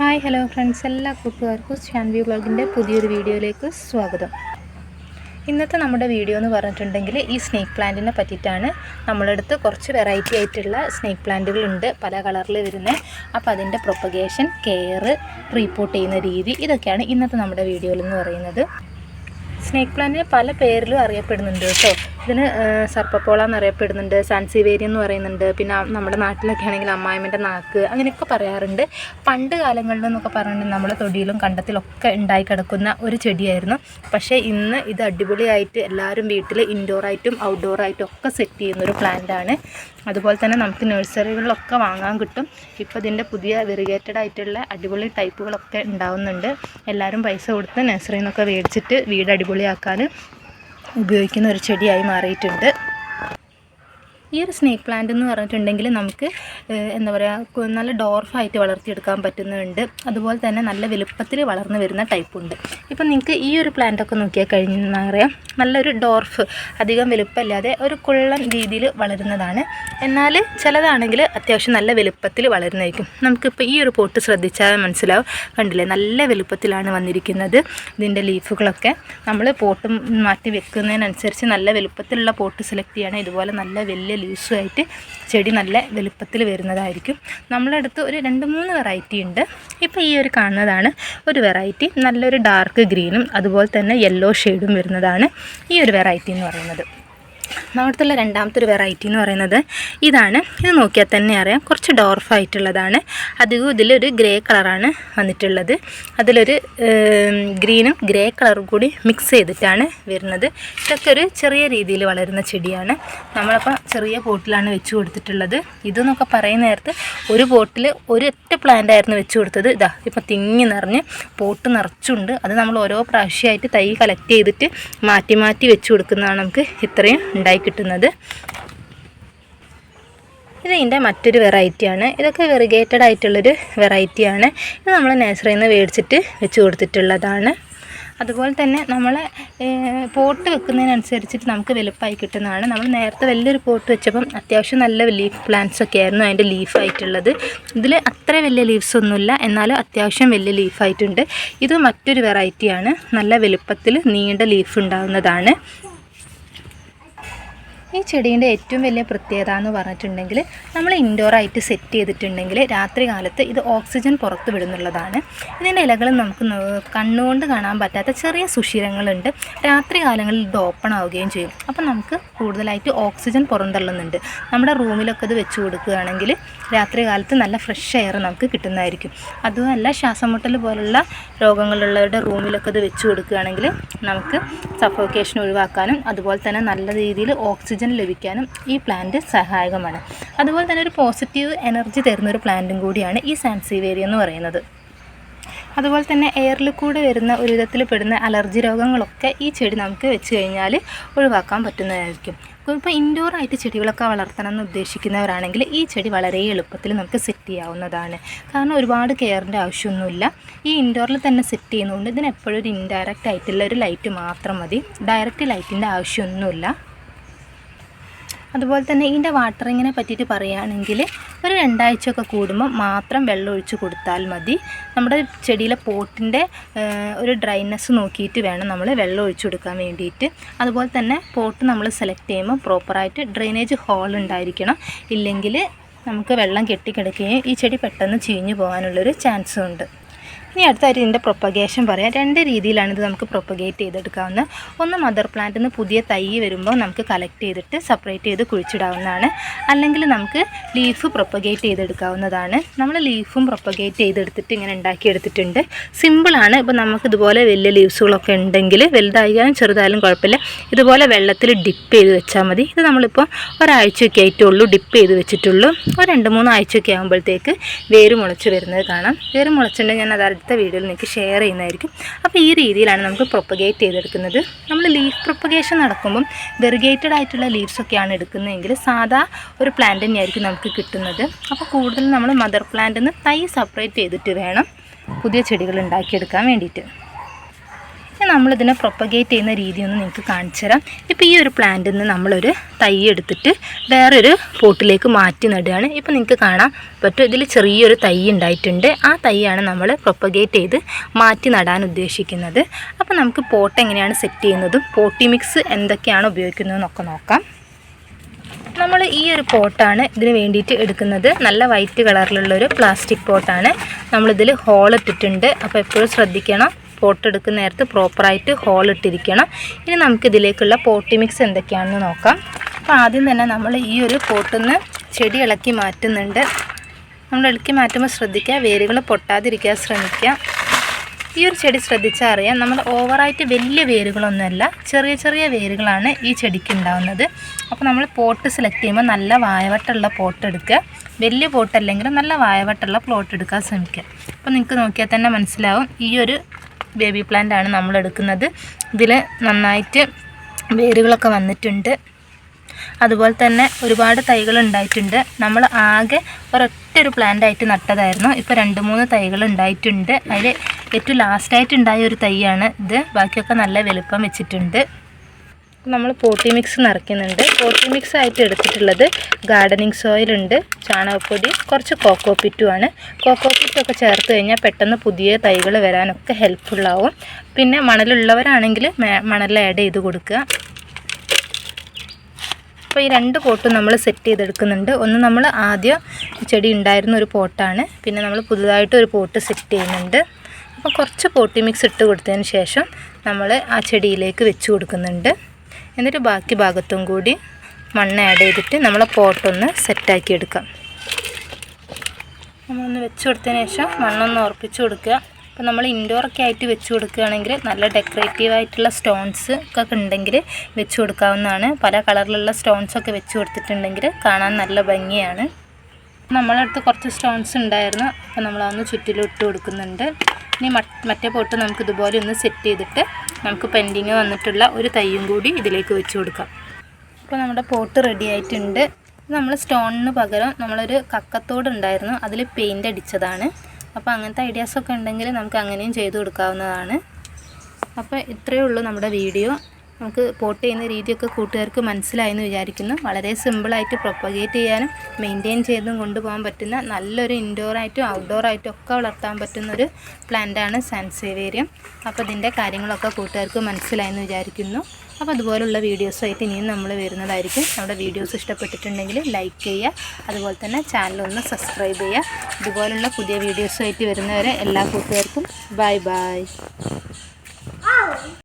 Hi hello friends. എല്ലാ കൂട്ടുകാർക്കും ഷാൻവി വ്ളോഗിന്റെ പുതിയൊരു വീഡിയോയിലേക്ക് സ്വാഗതം. ഇന്നത്തെ നമ്മുടെ വീഡിയോ എന്ന് പറഞ്ഞിട്ടുണ്ടെങ്കിൽ ഈ സ്നേക്ക് പ്ലാന്റിനെ പറ്റിയിട്ടാണ്. നമ്മളടുത്ത് കുറച്ച് വെറൈറ്റി ആയിട്ടുള്ള സ്നേക്ക് പ്ലാന്റുകളുണ്ട് പല കളറിൽ വരുന്നത് അപ്പോൾ അതിന്റെ പ്രൊപ്പഗേഷൻ കെയർ റീപ്പോർട്ട് ചെയ്യുന്ന രീതി ഇതൊക്കെയാണ് ഇന്നത്തെ നമ്മുടെ വീഡിയോയിൽ എന്ന് പറയുന്നത്. സ്നേക്ക് പ്ലാന്റിന് പല പേരിലും അറിയപ്പെടുന്നുണ്ട് കേട്ടോ. ഇതിന് സർപ്പപ്പോള എന്നറിയപ്പെടുന്നുണ്ട് സാൻസിവേരി എന്ന് പറയുന്നുണ്ട് പിന്നെ നമ്മുടെ നാട്ടിലൊക്കെ ആണെങ്കിൽ അമ്മായിമ്മന്റെ നാക്ക് അങ്ങനെയൊക്കെ പറയാറുണ്ട്. പണ്ട് കാലങ്ങളിൽ എന്നൊക്കെ പറഞ്ഞിട്ടുണ്ടെങ്കിൽ നമ്മുടെ തൊടിയിലും കണ്ടത്തിലൊക്കെ ഉണ്ടായി കിടക്കുന്ന ഒരു ചെടിയായിരുന്നു. പക്ഷേ ഇന്ന് ഇത് അടിപൊളിയായിട്ട് എല്ലാവരും വീട്ടിൽ ഇൻഡോറായിട്ടും ഔട്ട്ഡോറായിട്ടും ഒക്കെ സെറ്റ് ചെയ്യുന്ന ഒരു പ്ലാന്റാണ് അതുപോലെ തന്നെ നമുക്ക് നഴ്സറികളിലൊക്കെ വാങ്ങാൻ കിട്ടും. ഇപ്പോൾ ഇതിന്റെ പുതിയ വെറിഗേറ്റഡ് ആയിട്ടുള്ള അടിപൊളി ടൈപ്പുകളൊക്കെ ഉണ്ടാവുന്നുണ്ട്. എല്ലാവരും പൈസ കൊടുത്ത് നഴ്സറിയിൽ നിന്നൊക്കെ മേടിച്ചിട്ട് വീട് അടിപൊളിയാക്കാൻ ഉപയോഗിക്കുന്ന ഒരു ചെടിയായി മാറിയിട്ടുണ്ട്. ഈ ഒരു സ്നേക്ക് പ്ലാന്റ് എന്ന് പറഞ്ഞിട്ടുണ്ടെങ്കിൽ നമുക്ക് എന്താ പറയുക നല്ല ഡോർഫായിട്ട് വളർത്തിയെടുക്കാൻ പറ്റുന്നുണ്ട്. അതുപോലെ തന്നെ നല്ല വലുപ്പത്തിൽ വളർന്നു വരുന്ന ടൈപ്പുണ്ട് ഇപ്പം നിങ്ങൾക്ക് ഈ ഒരു പ്ലാന്റ് ഒക്കെ നോക്കിയാൽ കഴിഞ്ഞാൽ അറിയാം നല്ലൊരു ഡോർഫ് അധികം വലുപ്പമില്ലാതെ ഒരു കുള്ളൻ രീതിയിൽ വളരുന്നതാണ്. എന്നാൽ ചിലതാണെങ്കിൽ അത്യാവശ്യം നല്ല വലുപ്പത്തിൽ വളരുന്നതായിരിക്കും. നമുക്കിപ്പോൾ ഈ ഒരു പോട്ട് ശ്രദ്ധിച്ചാൽ മനസ്സിലാവും. കണ്ടില്ലേ നല്ല വലുപ്പത്തിലാണ് വന്നിരിക്കുന്നത് ഇതിന്റെ ലീഫുകളൊക്കെ. നമ്മൾ പോട്ട് മാറ്റി വെക്കുന്നതിനനുസരിച്ച് നല്ല വലുപ്പത്തിലുള്ള പോട്ട് സെലക്ട് ചെയ്യണം. ഇതുപോലെ നല്ല വലിയ ലീസുമായിട്ട് ചെടി നല്ല വലുപ്പത്തിൽ വരുന്നതായിരിക്കും. നമ്മളടുത്ത് ഒരു രണ്ട് മൂന്ന് വെറൈറ്റി ഉണ്ട്. ഇപ്പോൾ ഈ ഒരു കാണുന്നതാണ്. ഒരു വെറൈറ്റി നല്ലൊരു ഡാർക്ക് ഗ്രീനും അതുപോലെ തന്നെ യെല്ലോ ഷെയ്ഡും വരുന്നതാണ് ഈ ഒരു വെറൈറ്റി എന്ന് പറയുന്നത്. നമ്മുടെ രണ്ടാമത്തെ ഒരു വെറൈറ്റി എന്ന് പറയുന്നത് ഇതാണ്. ഇത് നോക്കിയാൽ തന്നെ അറിയാം. കുറച്ച് ഡോർഫായിട്ടുള്ളതാണ് അധികവും ഇതിലൊരു ഗ്രേ കളറാണ് വന്നിട്ടുള്ളത്. അതിലൊരു ഗ്രീനും ഗ്രേ കളറും കൂടി മിക്സ് ചെയ്തിട്ടാണ് വരുന്നത്. ഇതൊക്കെ ഒരു ചെറിയ രീതിയിൽ വളരുന്ന ചെടിയാണ്. നമ്മളപ്പോൾ ചെറിയ പോട്ടിലാണ് വെച്ച് കൊടുത്തിട്ടുള്ളത്. ഇതെന്നൊക്കെ പറയുന്ന നേരത്ത് ഒരു പോട്ടിൽ ഒരൊറ്റ പ്ലാന്റ് ആയിരുന്നു വെച്ച് കൊടുത്തത്. ഇതാ ഇപ്പം തിങ്ങി നിറഞ്ഞ് പോട്ട് നിറച്ചുണ്ട്. അത് നമ്മൾ ഓരോ പ്രാവശ്യമായിട്ട് തൈ കളക്ട് ചെയ്തിട്ട് മാറ്റി മാറ്റി വെച്ച് കൊടുക്കുന്നതാണ് നമുക്ക് ഇത്രയും ഉണ്ടായി കിട്ടുന്നത്. ഇത് ഇതിന്റെ മറ്റൊരു വെറൈറ്റിയാണ് ഇതൊക്കെ വെറിഗേറ്റഡ് ആയിട്ടുള്ളൊരു വെറൈറ്റിയാണ് ഇത് നമ്മൾ നേഴ്സറിയിൽ നിന്ന് മേടിച്ചിട്ട് വെച്ച് കൊടുത്തിട്ടുള്ളതാണ്. അതുപോലെ തന്നെ നമ്മൾ പോട്ട് വെക്കുന്നതിനനുസരിച്ചിട്ട് നമുക്ക് വലുപ്പമായി കിട്ടുന്നതാണ്. നമ്മൾ നേരത്തെ വലിയൊരു പോട്ട് വെച്ചപ്പം അത്യാവശ്യം നല്ല ലീഫ് പ്ലാന്റ്സ് ഒക്കെ ആയിരുന്നു അതിന്റെ ലീഫായിട്ടുള്ളത് ഇതിൽ അത്ര വലിയ ലീവ്സ് ഒന്നുമില്ല. എന്നാലും അത്യാവശ്യം വലിയ ലീഫായിട്ടുണ്ട് ഇത് മറ്റൊരു വെറൈറ്റിയാണ് നല്ല വലുപ്പത്തിൽ നീണ്ട ലീഫ് ഉണ്ടാകുന്നതാണ് ഈ ചെടീന്റെ ഏറ്റവും വലിയ പ്രത്യേകത എന്ന് പറഞ്ഞിട്ടുണ്ടെങ്കിൽ നമ്മൾ ഇൻഡോറായിട്ട് സെറ്റ് ചെയ്തിട്ടുണ്ടെങ്കിൽ രാത്രി കാലത്ത് ഇത് ഓക്സിജൻ പുറത്ത് വിടുന്നുള്ളതാണ്. ഇതിന്റെ ഇലകൾ നമുക്ക് കണ്ണുകൊണ്ട് കാണാൻ പറ്റാത്ത ചെറിയ സുഷിരങ്ങളുണ്ട്. രാത്രി കാലങ്ങളിൽ ഇത് ഓപ്പൺ ആവുകയും ചെയ്യും. അപ്പം നമുക്ക് കൂടുതലായിട്ട് ഓക്സിജൻ പുറന്തള്ളുന്നുണ്ട്. നമ്മുടെ റൂമിലൊക്കെ ഇത് വെച്ച് കൊടുക്കുകയാണെങ്കിൽ രാത്രി കാലത്ത് നല്ല ഫ്രഷ് എയർ നമുക്ക് കിട്ടുന്നതായിരിക്കും. അതുമല്ല ശ്വാസമുട്ടൽ പോലുള്ള രോഗങ്ങളുള്ളവരുടെ റൂമിലൊക്കെ ഇത് വെച്ച് കൊടുക്കുകയാണെങ്കിൽ നമുക്ക് സഫോക്കേഷൻ ഒഴിവാക്കാനും അതുപോലെ തന്നെ നല്ല രീതിയിൽ ഓക്സിജൻ ലഭിക്കാനും ഈ പ്ലാന്റ് സഹായകമാണ്. അതുപോലെ തന്നെ ഒരു പോസിറ്റീവ് എനർജി തരുന്ന ഒരു പ്ലാന്റും കൂടിയാണ് ഈ സാൻസിവേരി എന്ന് പറയുന്നത്. അതുപോലെ തന്നെ എയറിൽ കൂടെ വരുന്ന ഒരു വിധത്തിൽ പെടുന്ന അലർജി രോഗങ്ങളൊക്കെ ഈ ചെടി നമുക്ക് വെച്ച് കഴിഞ്ഞാൽ ഒഴിവാക്കാൻ പറ്റുന്നതായിരിക്കും. ഇപ്പോൾ ഇൻഡോറായിട്ട് ചെടികളൊക്കെ വളർത്തണം എന്ന് ഉദ്ദേശിക്കുന്നവരാണെങ്കിൽ ഈ ചെടി വളരെ എളുപ്പത്തിൽ നമുക്ക് സെറ്റ് ചെയ്യാവുന്നതാണ്. കാരണം ഒരുപാട് കെയറിന്റെ ആവശ്യമൊന്നുമില്ല. ഈ ഇൻഡോറിൽ തന്നെ സെറ്റ് ചെയ്യുന്നതുകൊണ്ട് ഇതിന് എപ്പോഴും ഒരു ഇൻഡയറക്റ്റ് ആയിട്ടുള്ള ഒരു ലൈറ്റ് മാത്രം മതി. ഡയറക്റ്റ് ലൈറ്റിന്റെ ആവശ്യമൊന്നുമില്ല. അതുപോലെ തന്നെ ഇതിന്റെ വാട്ടറിങ്ങിനെ പറ്റിയിട്ട് പറയുകയാണെങ്കിൽ ഒരു രണ്ടാഴ്ചയൊക്കെ കൂടുമ്പോൾ മാത്രം വെള്ളം ഒഴിച്ച് കൊടുത്താൽ മതി. നമ്മുടെ ചെടിയിലെ പോട്ടിന്റെ ഒരു ഡ്രൈനെസ് നോക്കിയിട്ട് വേണം നമ്മൾ വെള്ളം ഒഴിച്ചു കൊടുക്കാൻ വേണ്ടിയിട്ട്. അതുപോലെ തന്നെ പോട്ട് നമ്മൾ സെലക്ട് ചെയ്യുമ്പോൾ പ്രോപ്പറായിട്ട് ഡ്രെയിനേജ് ഹോൾ ഉണ്ടായിരിക്കണം. ഇല്ലെങ്കിൽ നമുക്ക് വെള്ളം കെട്ടിക്കിടക്കുകയും ഈ ചെടി പെട്ടെന്ന് ചീഞ്ഞു പോകാനുള്ളൊരു ചാൻസും ഉണ്ട്. ഇനി അടുത്തായിട്ട് ഇതിന്റെ പ്രൊപ്പഗേഷൻ പറയാം. രണ്ട് രീതിയിലാണ് ഇത് നമുക്ക് പ്രൊപ്പഗേറ്റ് ചെയ്തെടുക്കാവുന്നത്. ഒന്ന് മദർ പ്ലാന്റിൽ നിന്ന് പുതിയ തൈ വരുമ്പോൾ നമുക്ക് കളക്ട് ചെയ്തിട്ട് സെപ്പറേറ്റ് ചെയ്ത് കുഴിച്ചിടാവുന്നതാണ്. അല്ലെങ്കിൽ നമുക്ക് ലീഫ് പ്രൊപ്പഗേറ്റ് ചെയ്തെടുക്കാവുന്നതാണ്. നമ്മൾ ലീഫും പ്രൊപ്പഗേറ്റ് ചെയ്തെടുത്തിട്ട് ഇങ്ങനെ ഉണ്ടാക്കിയെടുത്തിട്ടുണ്ട്. സിമ്പിളാണ് ഇപ്പോൾ നമുക്ക് ഇതുപോലെ വലിയ ലീവ്സുകളൊക്കെ ഉണ്ടെങ്കിൽ വലുതായാലും ചെറുതായാലും കുഴപ്പമില്ല. ഇതുപോലെ വെള്ളത്തിൽ ഡിപ്പ് ചെയ്ത് വെച്ചാൽ മതി. ഇത് നമ്മളിപ്പോൾ ഒരാഴ്ചയൊക്കെ ആയിട്ടുള്ളൂ ഡിപ്പ് ചെയ്ത് വെച്ചിട്ടുള്ളൂ. ഒരു രണ്ട് മൂന്ന് ആഴ്ചയൊക്കെ ആകുമ്പോഴത്തേക്ക് വേര് മുളച്ച് വരുന്നത് കാണാം. വേര് മുളച്ചിട്ടുണ്ടെങ്കിൽ ഞാൻ അത് അടുത്ത വീഡിയോയിൽ നിങ്ങൾക്ക് ഷെയർ ചെയ്യുന്നതായിരിക്കും. അപ്പോൾ ഈ രീതിയിലാണ് നമുക്ക് പ്രൊപ്പഗേറ്റ് ചെയ്തെടുക്കുന്നത്. നമ്മൾ ലീഫ് പ്രൊപ്പഗേഷൻ നടക്കുമ്പം വെറുഗേറ്റഡ് ആയിട്ടുള്ള ലീവ്സൊക്കെയാണ് എടുക്കുന്നതെങ്കിൽ സാധാ ഒരു പ്ലാന്റ് തന്നെയായിരിക്കും നമുക്ക് കിട്ടുന്നത്. അപ്പോൾ കൂടുതൽ നമ്മൾ മദർ പ്ലാന്റ് നിന്ന് തൈ സെപ്പറേറ്റ് ചെയ്തിട്ട് വേണം പുതിയ ചെടികൾ ഉണ്ടാക്കിയെടുക്കാൻ വേണ്ടിയിട്ട്. നമ്മളിതിനെ പ്രൊപ്പഗേറ്റ് ചെയ്യുന്ന രീതി ഒന്ന് നിങ്ങൾക്ക് കാണിച്ചു തരാം. ഇപ്പോൾ ഈ ഒരു പ്ലാന്റിൽ നിന്ന് നമ്മളൊരു തൈ എടുത്തിട്ട് വേറൊരു പോട്ടിലേക്ക് മാറ്റി നടുകയാണ്. ഇപ്പോൾ നിങ്ങൾക്ക് കാണാം. പറ്റും ഇതിൽ ചെറിയൊരു തൈ ഉണ്ടായിട്ടുണ്ട്. ആ തൈയാണ് നമ്മൾ പ്രൊപ്പഗേറ്റ് ചെയ്ത് മാറ്റി നടാൻ ഉദ്ദേശിക്കുന്നത്. അപ്പോൾ നമുക്ക് പോട്ട് എങ്ങനെയാണ് സെറ്റ് ചെയ്യുന്നതും പോട്ടി മിക്സ് എന്തൊക്കെയാണ് ഉപയോഗിക്കുന്നതെന്നൊക്കെ നോക്കാം. നമ്മൾ ഈ ഒരു പോട്ടാണ് ഇതിന് വേണ്ടിയിട്ട് എടുക്കുന്നത്. നല്ല വൈറ്റ് കളറിലുള്ളൊരു പ്ലാസ്റ്റിക് പോട്ടാണ്. നമ്മളിതിൽ ഹോൾ ഇട്ടിട്ടുണ്ട്. അപ്പോൾ എപ്പോഴും ശ്രദ്ധിക്കണം. പോട്ട് എടുക്കുന്ന നേരത്ത് പ്രോപ്പറായിട്ട് ഹോൾ ഇട്ടിരിക്കണം. ഇനി നമുക്ക് ഇതിലേക്കുള്ള പോട്ടി മിക്സ് എന്തൊക്കെയാണെന്ന് നോക്കാം. അപ്പോൾ ആദ്യം തന്നെ നമ്മൾ ഈ ഒരു പോട്ടിൽ നിന്ന് ചെടി ഇളക്കി മാറ്റുന്നുണ്ട്. നമ്മൾ ഇളക്കി മാറ്റുമ്പോൾ ശ്രദ്ധിക്കുക വേരുകൾ പൊട്ടാതിരിക്കാൻ ശ്രമിക്കുക. ഈ ഒരു ചെടി ശ്രദ്ധിച്ചാൽ അറിയാം നമ്മൾ ഓവറായിട്ട് വലിയ വേരുകളൊന്നുമല്ല ചെറിയ ചെറിയ വേരുകളാണ് ഈ ചെടിക്ക് ഉണ്ടാവുന്നത്. അപ്പോൾ നമ്മൾ പോട്ട് സെലക്ട് ചെയ്യുമ്പോൾ നല്ല വായവട്ടുള്ള പോട്ട് എടുക്കുക. വലിയ പോട്ടല്ലെങ്കിലും നല്ല വായവട്ടുള്ള പ്ലോട്ട് എടുക്കാൻ ശ്രമിക്കുക. അപ്പോൾ നിങ്ങൾക്ക് നോക്കിയാൽ തന്നെ മനസ്സിലാവും ഈ ഒരു ബേബി പ്ലാന്റ് ആണ് നമ്മൾ എടുക്കുന്നത്. ഇതിൽ നന്നായിട്ട് വേരുകളൊക്കെ വന്നിട്ടുണ്ട്. അതുപോലെ തന്നെ ഒരുപാട് തൈകൾ ഉണ്ടായിട്ടുണ്ട്. നമ്മൾ ആകെ ഒരൊറ്റ ഒരു പ്ലാന്റ് ആയിട്ട് നട്ടതായിരുന്നു. ഇപ്പോൾ രണ്ട് മൂന്ന് തൈകൾ ഉണ്ടായിട്ടുണ്ട്. അതിൽ ഏറ്റവും ലാസ്റ്റായിട്ട് ഉണ്ടായ ഒരു തൈയാണ് ഇത്. ബാക്കിയൊക്കെ നല്ല വലുപ്പം വെച്ചിട്ടുണ്ട്. നമ്മൾ പോട്ടി മിക്സ് നിറയ്ക്കുന്നുണ്ട്. പോട്ടി മിക്സ് ആയിട്ട് എടുത്തിട്ടുള്ളത് ഗാർഡനിങ് സോയിലുണ്ട് ചാണകപ്പൊടി കുറച്ച് കോക്കോ പിറ്റുമാണ് കോക്കോ പിറ്റൊക്കെ ചേർത്ത് കഴിഞ്ഞാൽ പെട്ടെന്ന് പുതിയ തൈകൾ വരാനൊക്കെ ഹെൽപ്ഫുള്ളാവും പിന്നെ മണലുള്ളവരാണെങ്കിൽ മണൽ ആഡ് ചെയ്ത് കൊടുക്കുക. അപ്പോൾ ഈ രണ്ട് പോട്ടും നമ്മൾ സെറ്റ് ചെയ്തെടുക്കുന്നുണ്ട്. ഒന്ന് നമ്മൾ ആദ്യം ചെടി ഉണ്ടായിരുന്ന ഒരു പോട്ടാണ്. പിന്നെ നമ്മൾ പുതുതായിട്ട് ഒരു പോട്ട് സെറ്റ് ചെയ്യുന്നുണ്ട്. അപ്പോൾ കുറച്ച് പോട്ടി മിക്സ് ഇട്ട് കൊടുത്തതിന് ശേഷം നമ്മൾ ആ ചെടിയിലേക്ക് വെച്ച് കൊടുക്കുന്നുണ്ട്. എന്നിട്ട് ബാക്കി ഭാഗത്തും കൂടി മണ്ണ് ആഡ് ചെയ്തിട്ട് നമ്മളെ പോട്ടൊന്ന് സെറ്റാക്കി എടുക്കാം. നമ്മളൊന്ന് വെച്ച് കൊടുത്തതിന് ശേഷം മണ്ണൊന്ന് ഉറപ്പിച്ച് കൊടുക്കുക. അപ്പോൾ നമ്മൾ ഇൻഡോറൊക്കെ ആയിട്ട് വെച്ച് കൊടുക്കുകയാണെങ്കിൽ നല്ല ഡെക്കറേറ്റീവ് ആയിട്ടുള്ള സ്റ്റോൺസ് ഒക്കെ ഉണ്ടെങ്കിൽ വെച്ച് കൊടുക്കാവുന്നതാണ്. പല കളറിലുള്ള സ്റ്റോൺസ് ഒക്കെ വെച്ച് കൊടുത്തിട്ടുണ്ടെങ്കിൽ കാണാൻ നല്ല ഭംഗിയാണ്. നമ്മളടുത്ത് കുറച്ച് സ്റ്റോൺസ് ഉണ്ടായിരുന്നു. അപ്പോൾ നമ്മളതൊന്ന് ചുറ്റിലും ഇട്ട് കൊടുക്കുന്നുണ്ട്. ഇനി മറ്റേ പോട്ട് നമുക്ക് ഇതുപോലെ ഒന്ന് സെറ്റ് ചെയ്തിട്ട് നമുക്ക് പെൻഡിങ് വന്നിട്ടുള്ള ഒരു തയ്യും കൂടി ഇതിലേക്ക് വെച്ച് കൊടുക്കാം. അപ്പോൾ നമ്മുടെ പോട്ട് റെഡി ആയിട്ടുണ്ട്. നമ്മൾ സ്റ്റോണിന് പകരം നമ്മളൊരു കക്കത്തോട് ഉണ്ടായിരുന്നു. അതിൽ പെയിന്റ് അടിച്ചതാണ്. അപ്പോൾ അങ്ങനത്തെ ഐഡിയാസൊക്കെ ഉണ്ടെങ്കിൽ നമുക്ക് അങ്ങനെയും ചെയ്തു കൊടുക്കാവുന്നതാണ്. അപ്പോൾ ഇത്രയേ ഉള്ളൂ നമ്മുടെ വീഡിയോ. നമുക്ക് പോട്ട് ചെയ്യുന്ന രീതിയൊക്കെ കൂട്ടുകാർക്ക് മനസ്സിലായെന്ന് വിചാരിക്കുന്നു. വളരെ സിമ്പിളായിട്ട് പ്രൊപ്പഗേറ്റ് ചെയ്യാനും മെയിന്റെയിൻ ചെയ്തും കൊണ്ടുപോകാൻ പറ്റുന്ന നല്ലൊരു ഇൻഡോറായിട്ടും ഔട്ട്ഡോറായിട്ടും ഒക്കെ വളർത്താൻ പറ്റുന്ന ഒരു പ്ലാന്റാണ് സാൻസേവേരിയം അപ്പോൾ ഇതിന്റെ കാര്യങ്ങളൊക്കെ കൂട്ടുകാർക്ക് മനസ്സിലായെന്ന് വിചാരിക്കുന്നു. അപ്പോൾ അതുപോലുള്ള വീഡിയോസായിട്ട് ഇനിയും നമ്മൾ വരുന്നതായിരിക്കും. നമ്മുടെ വീഡിയോസ് ഇഷ്ടപ്പെട്ടിട്ടുണ്ടെങ്കിൽ ലൈക്ക് ചെയ്യുക. അതുപോലെ തന്നെ ചാനലൊന്ന് സബ്സ്ക്രൈബ് ചെയ്യുക. ഇതുപോലുള്ള പുതിയ വീഡിയോസുമായിട്ട് വരുന്നവരെ എല്ലാ കൂട്ടുകാർക്കും ബൈ ബൈ